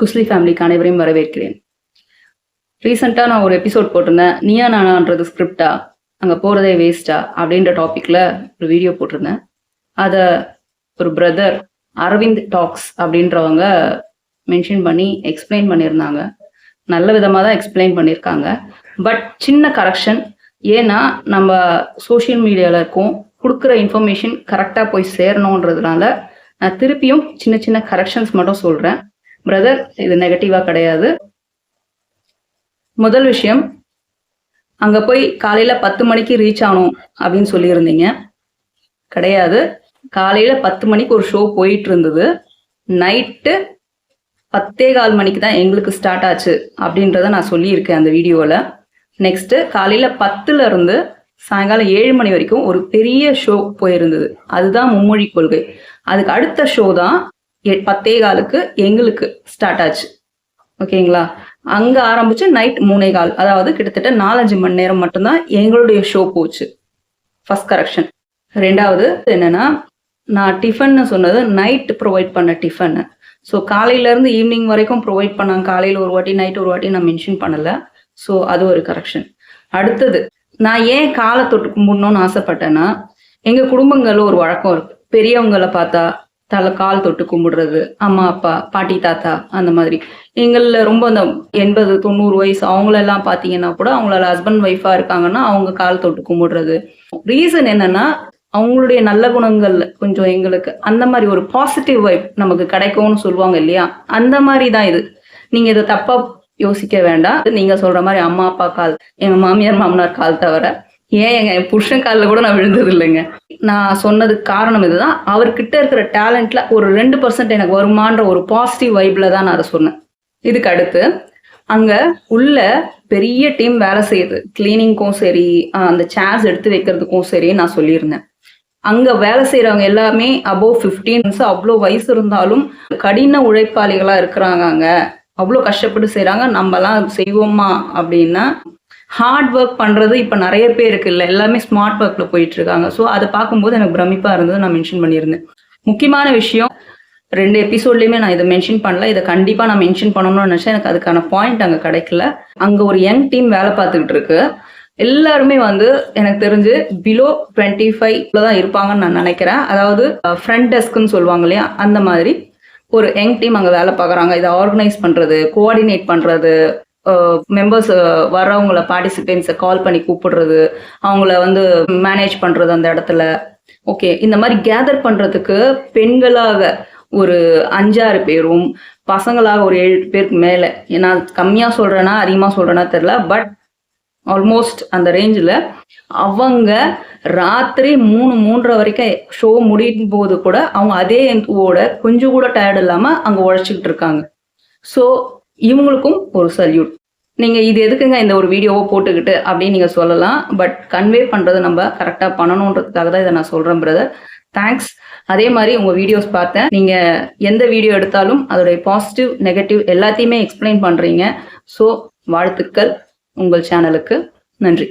குஸ்லி ஃபேமிலிக்கு அனைவரையும் வரவேற்கிறேன். ரீசெண்டாக நான் ஒரு எபிசோட் போட்டிருந்தேன். நீயா நானான்றது ஸ்கிரிப்டா. அங்கே போகிறதே வேஸ்டா அப்படின்ற டாப்பிக்கில் ஒரு வீடியோ போட்டிருந்தேன். அதை ஒரு பிரதர் அரவிந்த் டாக்ஸ் அப்படின்றவங்க மென்ஷன் பண்ணி எக்ஸ்பிளைன் பண்ணியிருந்தாங்க. நல்ல விதமாக தான் எக்ஸ்பிளைன் பண்ணியிருக்காங்க. பட் சின்ன கரெக்ஷன் ஏன்னா நம்ம சோஷியல் மீடியாவில் இருக்கோம். கொடுக்குற இன்ஃபர்மேஷன் கரெக்டாக போய் சேரணுன்றதுனால நான் திருப்பியும் சின்ன சின்ன கரெக்ஷன்ஸ் மட்டும் சொல்கிறேன் பிரதர் இது நெகட்டிவா கிடையாது. முதல் விஷயம் அங்கே போய் காலையில் பத்து மணிக்கு ரீச் ஆகணும் அப்படின்னு சொல்லியிருந்தீங்க. கிடையாது. காலையில் பத்து மணிக்கு ஒரு ஷோ போயிட்டு இருந்தது நைட்டு பத்தே கால் மணிக்கு தான் எங்களுக்கு ஸ்டார்ட் ஆச்சு அப்படின்றத நான் சொல்லியிருக்கேன் அந்த வீடியோவில் நெக்ஸ்ட்டு காலையில் பத்துல இருந்து சாயங்காலம் ஏழு மணி வரைக்கும் ஒரு பெரிய ஷோ போயிருந்தது. அதுதான் மும்மொழி கொள்கை. அதுக்கு அடுத்த ஷோ தான் பத்தே காலுக்கு எங்களுக்கு ஸ்டார்ட் ஆச்சு. ஓகேங்களா அங்க ஆரம்பிச்சு நைட் மூணே கால். அதாவது கிட்டத்தட்ட நாலஞ்சு மணி நேரம் மட்டும்தான் எங்களுடைய ஷோ போச்சு. ஃபர்ஸ்ட் கரெக்ஷன் ரெண்டாவது என்னன்னா நான் டிஃபன்னு சொன்னது நைட் ப்ரொவைட் பண்ண டிஃபன்னு ஸோ காலையிலேருந்து ஈவினிங் வரைக்கும் ப்ரொவைட் பண்ணாங்க. காலையில் ஒரு வாட்டி நைட் ஒரு வாட்டி நான் மென்ஷன் பண்ணலை. ஸோ அது ஒரு கரெக்ஷன் அடுத்தது நான் ஏன் காலை தொட்டு கும்பிடணும்னு ஆசைப்பட்டேன்னா எங்கள் குடும்பங்களில் ஒரு வழக்கம் இருக்கு. பெரியவங்களை பார்த்தா தலை கால் தொட்டு கும்பிடுறது அம்மா அப்பா பாட்டி தாத்தா அந்த மாதிரி. எங்களில் ரொம்ப அந்த எண்பது தொண்ணூறு வயசு அவங்களெல்லாம் பார்த்தீங்கன்னா கூட அவங்களால ஹஸ்பண்ட் ஒய்ஃபாக இருக்காங்கன்னா அவங்க கால் தொட்டு கும்பிடுறது. ரீசன் என்னன்னா அவங்களுடைய நல்ல குணங்கள் கொஞ்சம் எங்களுக்கு அந்த மாதிரி ஒரு பாசிட்டிவ் வைப் நமக்கு கிடைக்கும்னு சொல்லுவாங்க இல்லையா? அந்த மாதிரி தான் இது. நீங்க இதை தப்பா யோசிக்க வேண்டாம். நீங்க சொல்ற மாதிரி அம்மா அப்பா கால் எங்க மாமியார் மாமனார் கால் தவிர ஏன் எங்க என் புருஷன் காலில் கூட நான் விழுந்தது இல்லைங்க நான் சொன்னதுக்கு காரணம் இதுதான். அவர்கிட்ட இருக்கிற டேலண்ட்ல ஒரு ரெண்டு பர்சன்ட் எனக்கு வருமான்ற ஒரு பாசிட்டிவ் வைப்ல தான் நான் அதை சொன்னேன். இதுக்கு அடுத்து அங்க உள்ள பெரிய டீம் வேலை செய்யுது. கிளீனிங்க்கும் சரி ஆஹ் அந்த சேர்ஸ் எடுத்து வைக்கிறதுக்கும் சரி நான் சொல்லியிருந்தேன். அங்க வேலை செய்யறவங்க எல்லாமே அபோவ் ஃபிஃப்டீன்ஸ் அவ்வளோ வயசு இருந்தாலும் கடின உழைப்பாளிகளா இருக்கிறாங்க அங்க. அவ்வளோ கஷ்டப்பட்டு செய்றாங்க. நம்மலாம் செய்வோமா அப்படின்னா ஹார்ட் ஒர்க் பண்ணுறது இப்போ நிறைய பேருக்கு இல்லை எல்லாமே ஸ்மார்ட் ஒர்க்கில் போயிட்டுருக்காங்க. ஸோ அதை பார்க்கும்போது எனக்கு பிரமிப்பாக இருந்தது நான் மென்ஷன் பண்ணியிருந்தேன். முக்கியமான விஷயம் ரெண்டு எபிசோட்லேயுமே நான் இதை மென்ஷன் பண்ணல. இதை கண்டிப்பாக நான் மென்ஷன் பண்ணணும்னு நினச்சேன். எனக்கு அதுக்கான பாயிண்ட் அங்கே கிடைக்கல. அங்கே ஒரு யங் டீம் வேலை பார்த்துக்கிட்டு இருக்கு. எல்லாருமே வந்து எனக்கு தெரிஞ்சு பிலோ டுவெண்ட்டி ஃபைவ்ல தான் இருப்பாங்கன்னு நான் நினைக்கிறேன். அதாவது ஃப்ரண்ட் டெஸ்க்குன்னு சொல்லுவாங்க இல்லையா? அந்த மாதிரி ஒரு யங் டீம் அங்கே வேலை பார்க்குறாங்க. இதை ஆர்கனைஸ் பண்ணுறது கோஆர்டினேட் பண்ணுறது மெம்பர்ஸ் வர்றவங்கள பார்ட்டிசிபென்ட்ஸை கால் பண்ணி கூப்பிடுறது அவங்கள வந்து மேனேஜ் பண்ணுறது அந்த இடத்துல. ஓகே இந்த மாதிரி கேதர் பண்ணுறதுக்கு பெண்களாக ஒரு அஞ்சாறு பேரும் பசங்களாக ஒரு ஏழு பேருக்கு மேலே. நான் கம்மியாக சொல்கிறேன்னா அதிகமாக சொல்கிறேன்னா தெரில பட் ஆல்மோஸ்ட் அந்த ரேஞ்சில் அவங்க ராத்திரி மூணு மூன்றரை வரைக்கும் ஷோ முடியும் போது கூட அவங்க அதே ஓட கொஞ்சம் கூட டயர்ட் இல்லாமல் அங்கே உழைச்சிக்கிட்டு இருக்காங்க. ஸோ இவங்களுக்கும் ஒரு சல்யூட் நீங்கள் இது எதுக்குங்க இந்த ஒரு வீடியோவை போட்டுக்கிட்டு அப்படின்னு நீங்கள் சொல்லலாம். பட் கன்வே பண்ணுறது நம்ம கரெக்டாக பண்ணணுன்றதுக்காக தான் இதை நான் சொல்கிறேன் பிரதர் தேங்க்ஸ் அதே மாதிரி உங்கள் வீடியோஸ் பார்த்தேன். நீங்கள் எந்த வீடியோ எடுத்தாலும் அதோடைய பாசிட்டிவ் நெகட்டிவ் எல்லாத்தையுமே எக்ஸ்பிளைன் பண்ணுறீங்க ஸோ வாழ்த்துக்கள். உங்கள் சேனலுக்கு நன்றி.